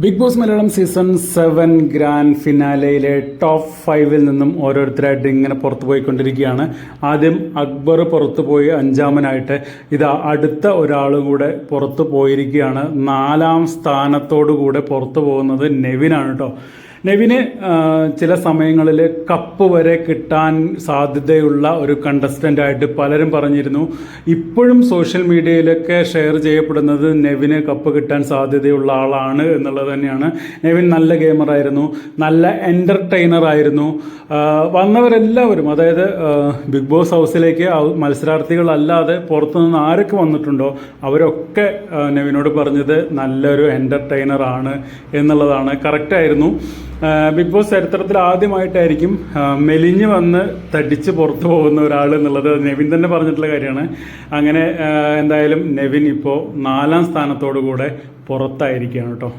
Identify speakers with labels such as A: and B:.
A: Bigg Boss Malayalam season seven grand ഫിനാലയിലെ top ഫൈവിൽ നിന്നും ഓരോരുത്തരായിട്ട് ഇങ്ങനെ പുറത്തു പോയിക്കൊണ്ടിരിക്കുകയാണ്. ആദ്യം അക്ബർ പുറത്തു പോയി അഞ്ചാമനായിട്ട്. ഇതാ അടുത്ത ഒരാൾ കൂടെ പുറത്തു പോയിരിക്കുകയാണ്. നാലാം സ്ഥാനത്തോടു കൂടെ പുറത്തു പോകുന്നത് നെവിനാണ് കേട്ടോ നെവിന് ചില സമയങ്ങളിൽ കപ്പ് വരെ കിട്ടാൻ സാധ്യതയുള്ള ഒരു കണ്ടസ്റ്റന്റ് ആയിട്ട് പലരും പറഞ്ഞിരുന്നു. ഇപ്പോഴും സോഷ്യൽ മീഡിയയിലൊക്കെ ഷെയർ ചെയ്യപ്പെടുന്നത് നെവിന് കപ്പ് കിട്ടാൻ സാധ്യതയുള്ള ആളാണ് എന്നുള്ളത് തന്നെയാണ്. നെവിൻ നല്ല ഗെയിമറായിരുന്നു നല്ല എന്റർടൈനർ ആയിരുന്നു. വന്നവരെല്ലാവരും അതായത് ബിഗ് ബോസ് ഹൗസിലേക്ക് മത്സരാർത്ഥികളല്ലാതെ പുറത്തുനിന്ന് ആരൊക്കെ വന്നിട്ടുണ്ടോ അവരൊക്കെ നെവിനോട് പറഞ്ഞത് നല്ലൊരു എന്റർടൈനർ ആണ് എന്നുള്ളതാണ്. കറക്റ്റായിരുന്നു ബിഗ് ബോസ് ചരിത്രത്തിൽ ആദ്യമായിട്ടായിരിക്കും മെലിഞ്ഞ് വന്ന് തടിച്ച് പുറത്തു പോകുന്ന ഒരാൾ എന്നുള്ളത് നെവിൻ തന്നെ പറഞ്ഞിട്ടുള്ള കാര്യമാണ്. അങ്ങനെ എന്തായാലും നെവിൻ ഇപ്പോൾ നാലാം സ്ഥാനത്തോടു കൂടെ പുറത്തായിരിക്കുകയാണ് കേട്ടോ.